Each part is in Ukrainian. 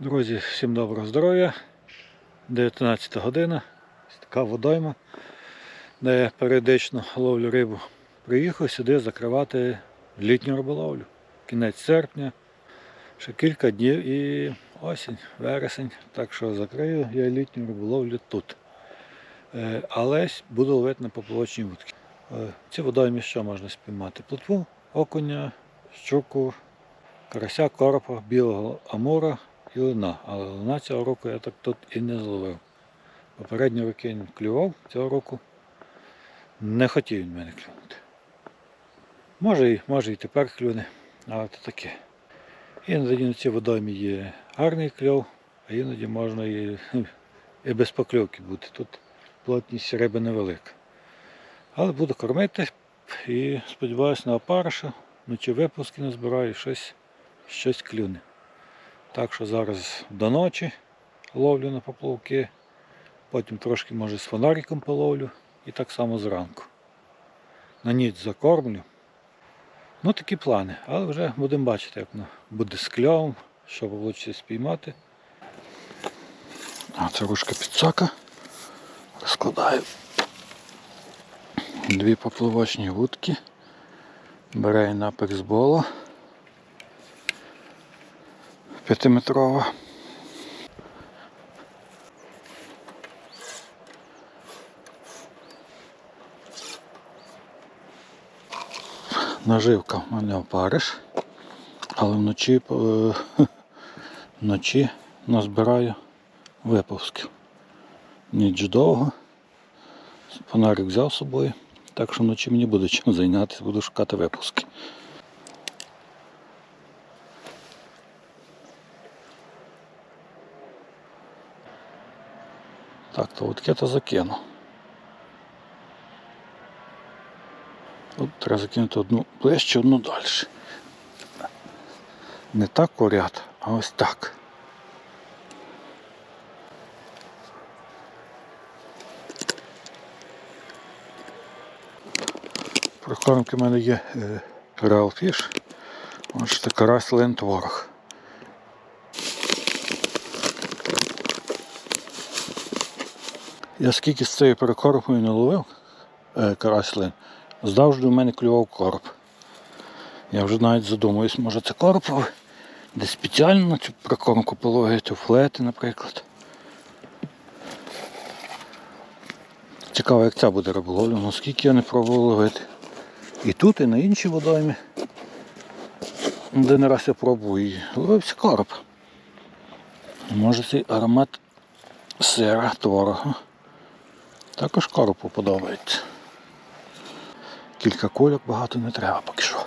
Друзі, всім доброго здоров'я. 19 година. Така водойма, де я періодично ловлю рибу. Приїхав сюди закривати літню риболовлю. Кінець серпня, ще кілька днів і осінь, вересень. Так що закрию я літню риболовлю тут. Е, Але буду ловити на поплавочні вудки. Е, В цій водоймі що можна спіймати? Плотву, окуня, щуку, карася, коропа, білого амура і лина. Але лина цього року я так тут і не зловив. Попередні роки він клював, цього року не хотів він мене клюнути. Може і, може і тепер клюне, але це таке. Іноді на цій водоймі є гарний кльов, а іноді можна і, і без покльовки бути. Тут плотність риби невелика. Але буду кормити і сподіваюся на опариша, вночі випуски назбираю, щось, щось клюне. Так що зараз до ночі ловлю на поплавки, потім трошки може з фонариком половлю і так само зранку. На ніч закормлю. Ну такі плани, але вже будемо бачити, як воно буде з кльовом, що вийде спіймати. А це ручка підсака. Розкладаю дві поплавочні вудки. Бере на пексбола. П'ятиметрова. Наживка в мене опариш, але вночі, е, вночі назбираю випусків. Ніч довго. Фонарик взяв з собою, так що вночі мені буде чим зайнятися, буду шукати випуски. Так, то я то закину. От треба закинути одну ближче, одну далі. Не так у ряд, а ось так. Прикормки в мене є е, Real Fish. Ось це карась лен Я скільки з цією перекормкою не ловив е, карась завжди в мене клював короб. Я вже навіть задумуюсь, може це короповий, десь спеціально на цю прикормку половити, у флети, наприклад. Цікаво, як ця буде риболовля, наскільки я не пробував ловити. І тут, і на іншій водоймі. Де не раз я пробую і ловився короб. Може цей аромат сира, творога. Також коропу подобається. Кілька кульок багато не треба поки що.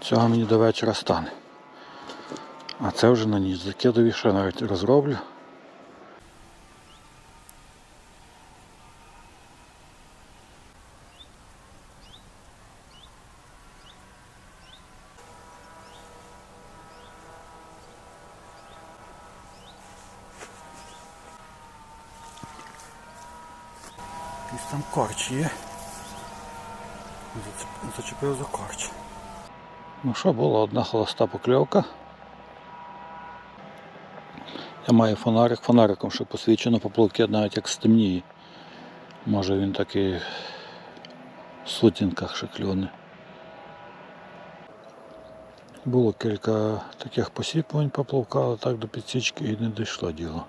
Цього мені до вечора стане. А це вже на ніч закидові, ще навіть розроблю. Якийсь там корч є. Зачепив за корч. Ну що, була одна холоста покльовка. Я маю фонарик, фонариком, що посвічено поплавки навіть як стемніє. Може він такий в сутінках ще. Було кілька таких посіпувань поплавка, але так до підсічки і не дійшло діло.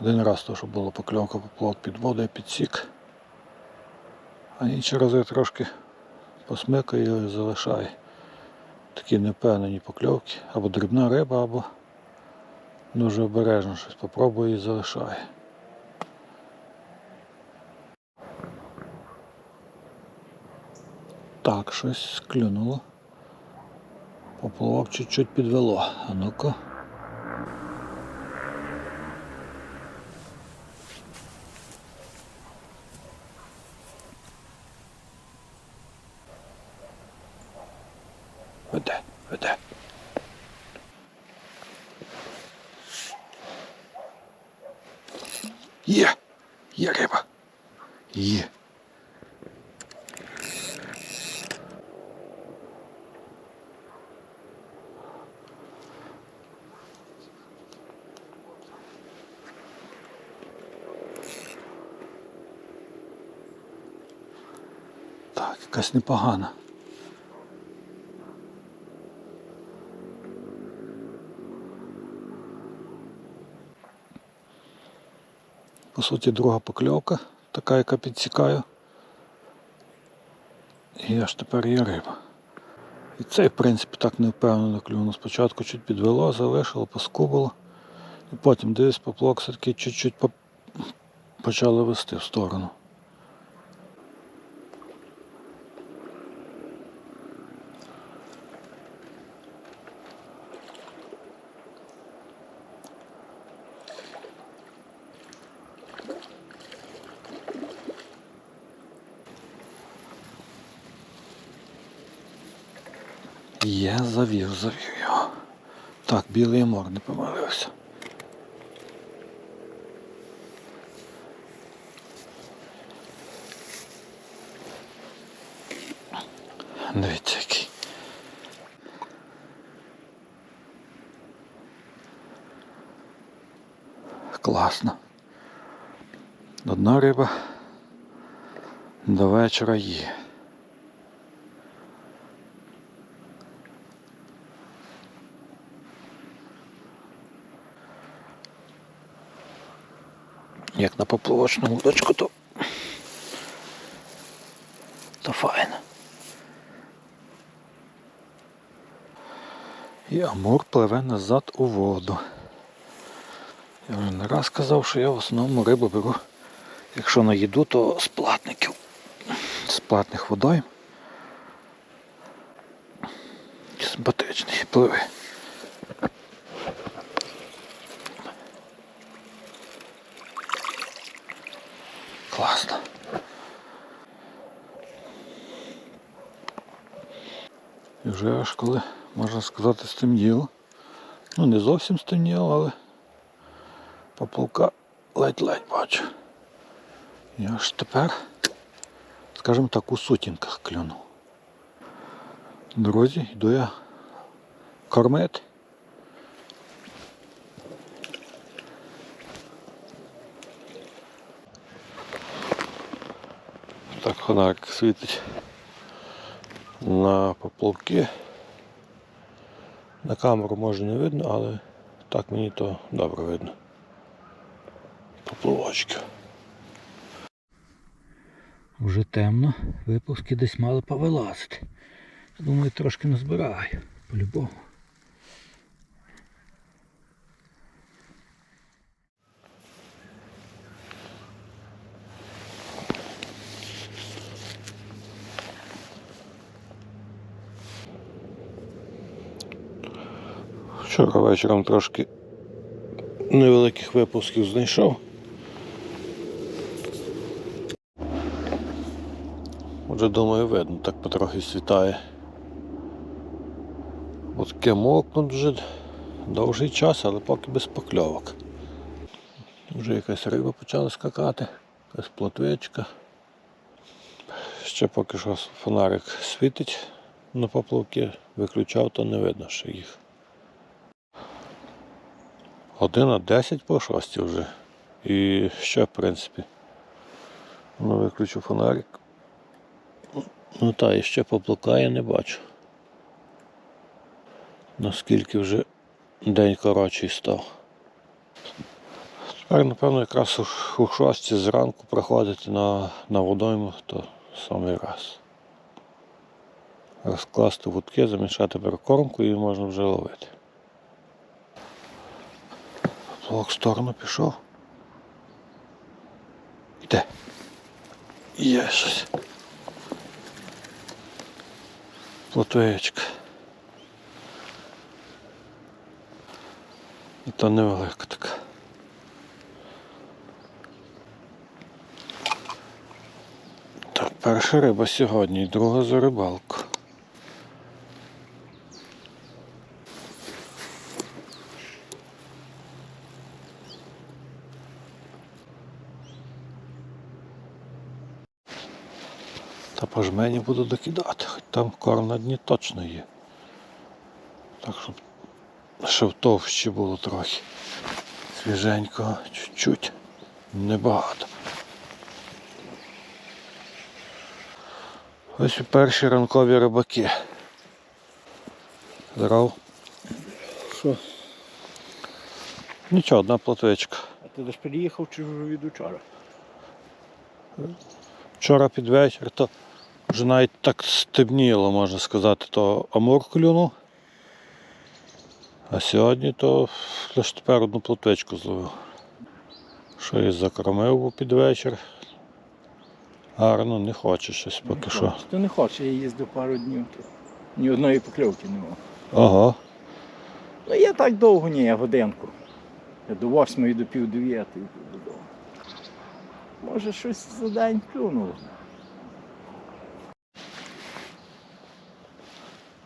Один раз то, що була покльовка поплавок під воду, я підсік. А інші рази трошки посмикаю і залишаю. Такі непевнені покльовки, або дрібна риба, або дуже обережно щось попробую і залишаю. Так, щось клюнуло. Поплавок чуть-чуть підвело. А ну-ка. Є. Так, якась непогана. По суті, друга покльовка. Така, яка підсікаю. І аж тепер є риба. І цей, в принципі, так не впевнено клюнув. Спочатку чуть підвело, залишило, поскубило. І потім дивись, поплок все-таки чуть-чуть по- почали вести в сторону. Я завів, завів його. Так, білий мор не помилився. Дивіться який. Класно. Одна риба до вечора є. Як на поплавочну удочку, то, то файно. І Амур пливе назад у воду. Я вже не раз казав, що я в основному рибу беру, якщо на їду, то з платників. З платних водойм. Симпатичний пливе. Класно. І вже аж коли, можна сказати, стемніло. Ну не зовсім стемніло, але поплавка ледь-ледь бачу. І аж тепер, скажімо так, у сутінках клюнув. Друзі, йду я кормити. Так фонарик світить на поплавки. На камеру може не видно, але так мені то добре видно. Попливачка. Вже темно, випуски десь мали повилазити. Думаю, трошки назбираю, по-любому. Вчора вечором трошки невеликих випусків знайшов. Отже, думаю, видно, так потрохи світає. От таке мокнуть вже довгий час, але поки без покльовок. Вже якась риба почала скакати, якась плотвичка. Ще поки що фонарик світить на поплавки, виключав, то не видно, що їх. Година 10 по 6 вже. І ще, в принципі. Ну, виключу фонарик. Ну та, і ще поплавка я не бачу. Наскільки вже день коротший став. Тепер, напевно, якраз у, у 6 зранку приходити на, на водойму, то самий раз. Розкласти вудки, замішати прикормку і можна вже ловити. Плок в сторону пішов. Іде. Є щось. Плотвеєчка. І то невелика така. Так, перша риба сьогодні друга за рибалку. Та по жмені буду докидати, хоч там корм на дні точно є. Так щоб ще в товщі було трохи. Свіженького, чуть-чуть, небагато. Ось і перші ранкові рибаки. Здоров. Що? Нічого, одна плотвичка. А ти десь приїхав чи вже від учора? Вчора під вечір, то вже навіть так стемніло, можна сказати, то амур клюнув. А сьогодні то лише тепер одну плотвичку зловив. Що і закормив під вечір. Гарно, не хоче щось поки що. Ти не хочеш, я їздив пару днів, ні одної покльовки не мав. Ага. Ну я так довго ні, я годинку. Я до восьмої до пів дев'ятої додому. Може щось за день клюнуло.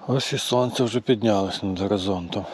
Ось і сонце вже піднялось над горизонтом.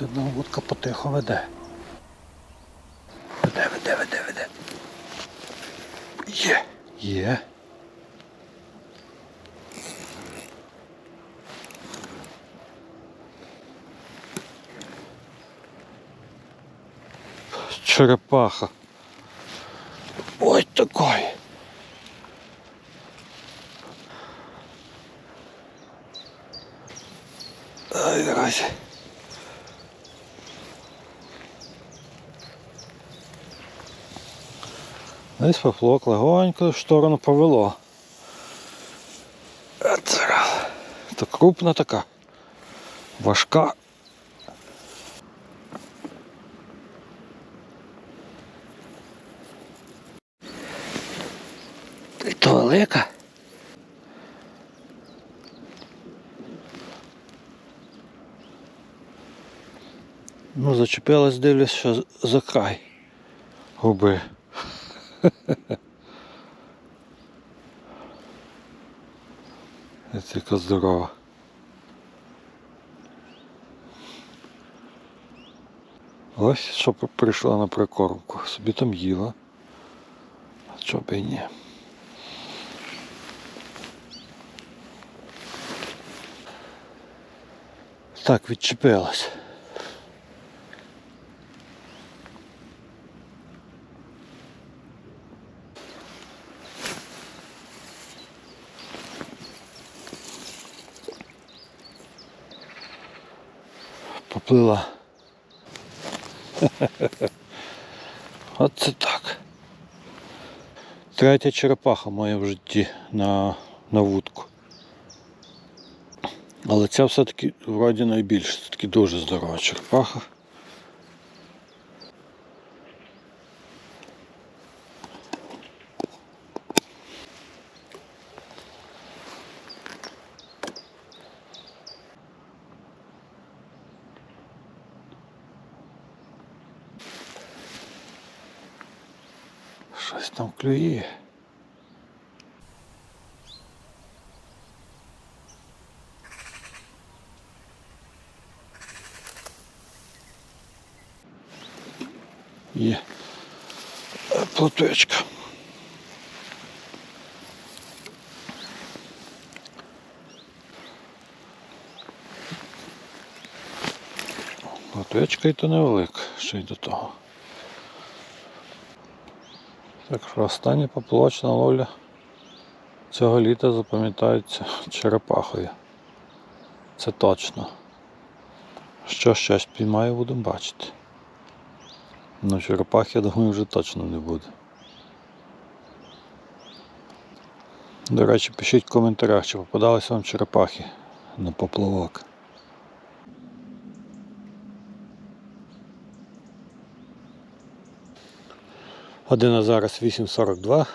Одна вудка потихо веде. Веде, веде, веде, веде. Є. Є. Черепаха. Ой такой. Десь поплок легонько в сторону повело. То крупна така. Важка. І то велика. Ну, зачепилась, дивлюсь, що за край губи. Це яка здорова. Ось що прийшла на прикормку. Собі там їла. А чого б і ні. Так, відчепилась. Поплила. Оце так. Третя черепаха моя в житті на, на вудку. Але ця все-таки вроді найбільша, це таки дуже здорова черепаха. Щось там клює. Є Е, плотвичка. Плотвичка і то невелика, ще й до того. Так що остання поплавочна ловля цього літа запам'ятається черепахою. Це точно. Що ще спіймаю, будемо бачити. Ну, черепах, я думаю, вже точно не буде. До речі, пишіть в коментарях, чи попадалися вам черепахи на поплавок. Година зараз 8.42.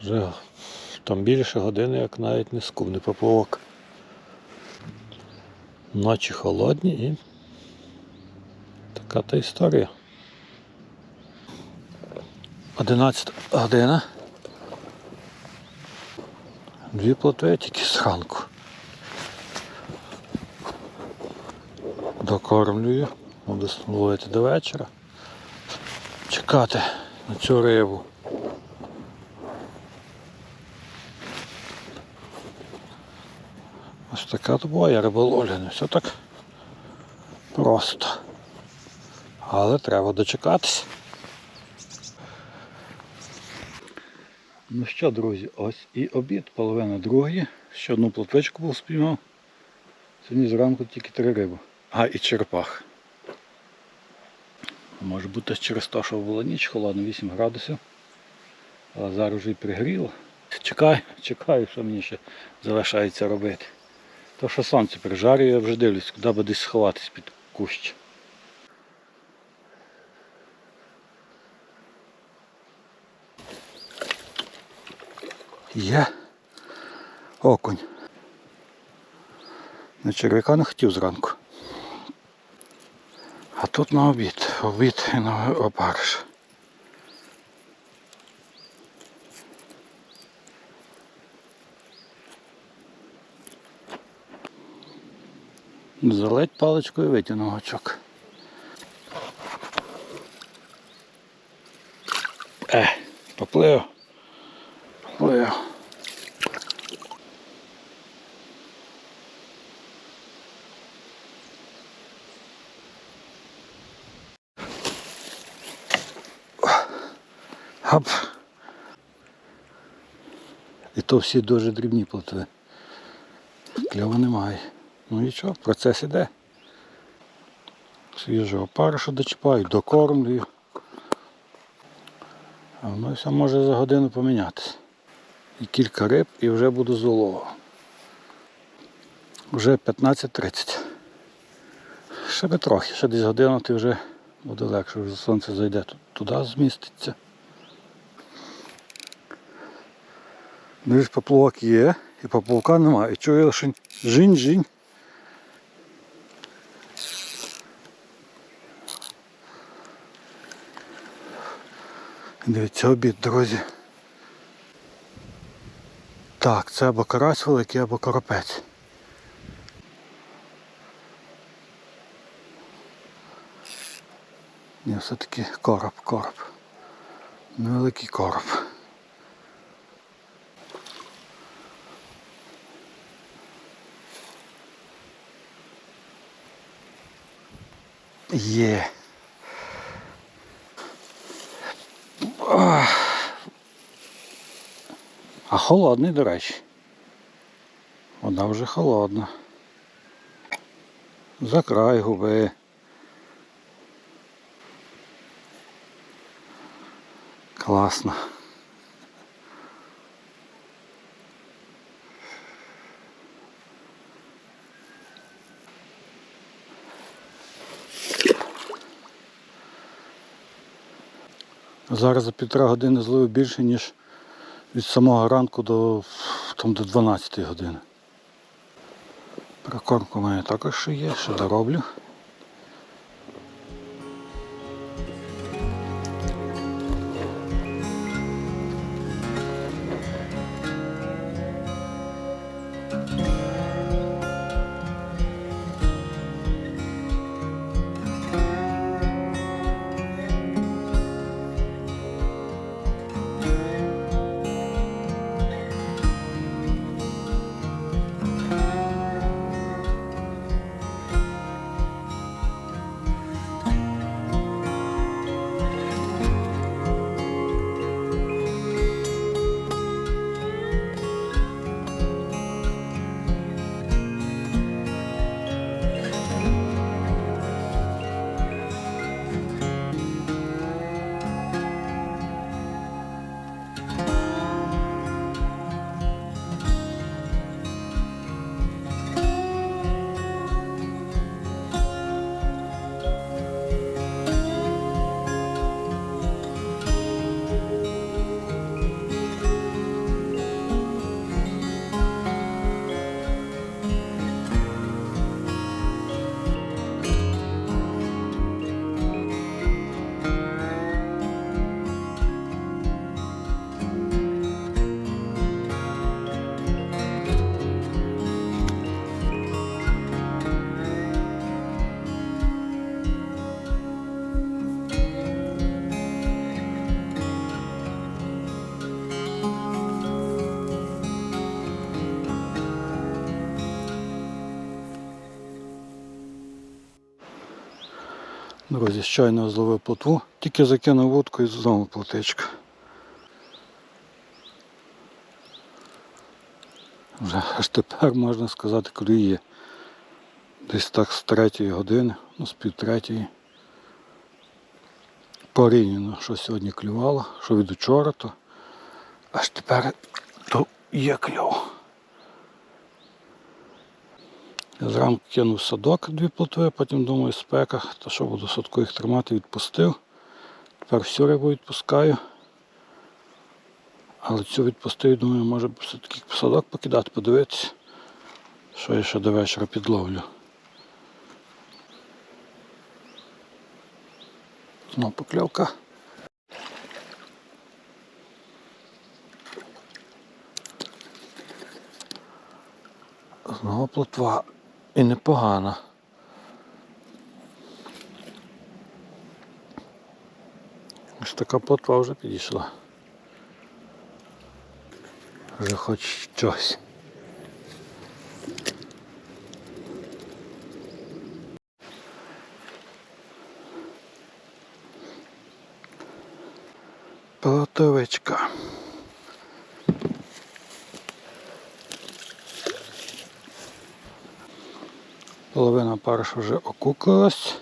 Вже там більше години, як навіть не скув, не поплавок. Ночі холодні і така та історія. 11 година. Дві плотви тільки зранку. Докормлюю. Буду ловити до вечора. Чекати на цю рибу. Ось така то буває риболовля, не все так просто. Але треба дочекатися. Ну що, друзі, ось і обід, половина другої. Ще одну плотвичку був спіймав. Сьогодні зранку тільки три риби. А, і черепах. Може бути через те, що була ніч холодна, 8 градусів. Але зараз вже і пригріло. Чекаю, чекаю, що мені ще залишається робити. То що сонце прижарює, я вже дивлюсь, куди би десь сховатись під кущ. Є окунь. На черв'яка не хотів зранку. А тут на обід. На опариш. Заледь паличкою витягнув гачок. Е, поплив. Поплив. Гап. І то всі дуже дрібні плотви. Кльова немає. Ну нічого, процес іде. Свіжого паришу дочіпаю, докормлюю. А воно все може за годину помінятися. І кілька риб і вже буду з улову. Вже 15.30. Ще би трохи, ще десь годину ти вже буде легше, вже сонце зайде туди зміститься. Ну, ж поплавок є, і поплавка немає. І чую лише жінь-жінь. Дивіться, обід, друзі. Так, це або карась великий, або коропець. Ні, все-таки короб, короб. Невеликий короб. Є. А холодний, до речі. Вона вже холодна. За край губи. Класно. Зараз за півтора години злив більше, ніж від самого ранку до, там, до 12 години. Прикормка у мене також ще є, ще дороблю. Друзі, щойно зловив плотву, тільки закинув вудку і знову плотичка. Вже аж тепер можна сказати клює. Десь так з третьої години, ну з пів третьої. Порівняно, що сьогодні клювало, що від учора, то аж тепер то є кльов. Я зранку кинув садок дві плотви, потім думаю, спека, то що буду садку їх тримати, відпустив. Тепер всю рибу відпускаю. Але цю відпустив, думаю, може все-таки садок покидати, подивитися, що я ще до вечора підловлю. Знову покльовка. Знову плотва. І непогана. Ось така плотва вже підійшла. Вже хоч щось. Плотовичка. Половина парша вже окукалась.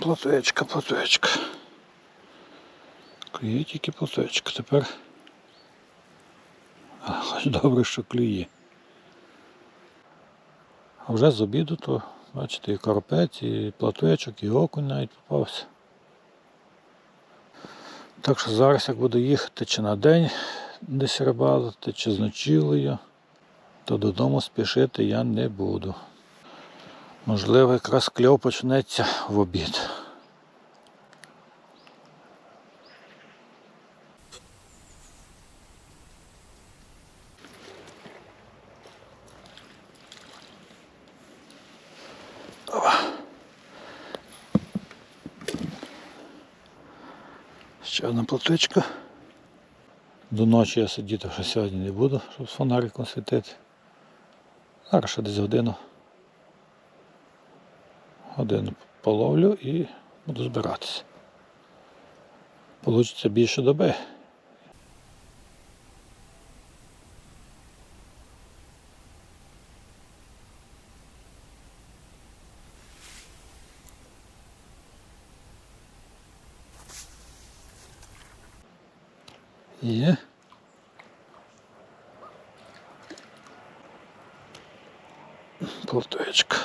Платочка, платочка. Клює тільки платочка. Тепер хоч добре, що клює. А вже з обіду, то бачите, і коропець, і платочок, і окунь навіть попався. Так що зараз, як буду їхати чи на день десь рибалити, чи з ночівлею, то додому спішити я не буду. Можливо, якраз кльов почнеться в обід. Ще. До ночі я сидіти вже сьогодні не буду, щоб з фонариком світити. Зараз ще десь годину. Годину половлю і буду збиратися. Получиться більше доби. Є. Платочка.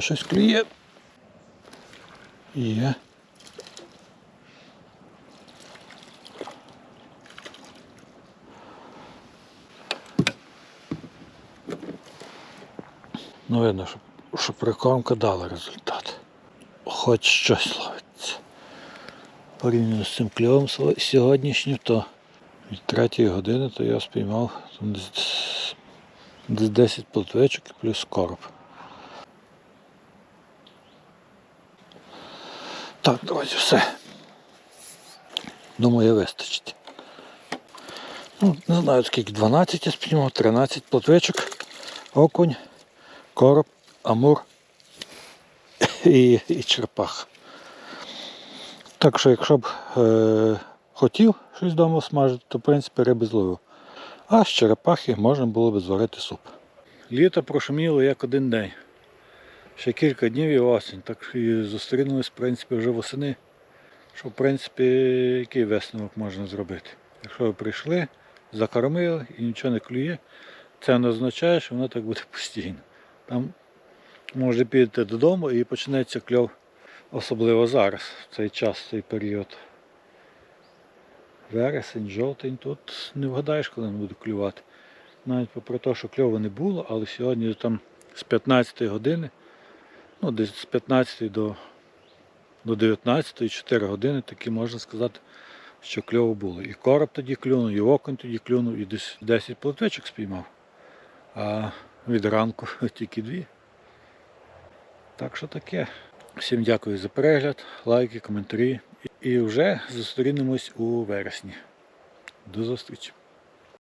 Щось клює. Є. Ну, видно, що, що прикормка дала результат. Хоч щось ловиться. Порівняно з цим кльовом сьо- сьогоднішнім, то від третьої години то я спіймав десь, десь 10 плотвичок плюс короб. Так, друзі, все. Думаю, вистачить. Ну, не знаю, скільки 12 я спіймав, 13 плотвичок, окунь, короб, амур і, і черпах. Так що, якщо б е, хотів щось вдома смажити, то в принципі риби зловив. А з черепахи можна було б зварити суп. Літо прошуміло як один день. Ще кілька днів і осінь. Так і зустрінулись, в принципі, вже восени. Що, в принципі, який висновок можна зробити? Якщо ви прийшли, закормили і нічого не клює, це не означає, що воно так буде постійно. Там може підете додому і почнеться кльов, особливо зараз, в цей час, в цей період. Вересень, жовтень, тут не вгадаєш, коли він буде клювати. Навіть попри те, що кльову не було, але сьогодні там з 15 години, ну десь з 15 до, до 19, 4 години, таки можна сказати, що кльово було. І короб тоді клюнув, і окунь тоді клюнув, і десь 10 плотвичок спіймав. А від ранку, тільки дві. Так що таке. Всім дякую за перегляд, лайки, коментарі. І вже зустрінемось у вересні. До зустрічі!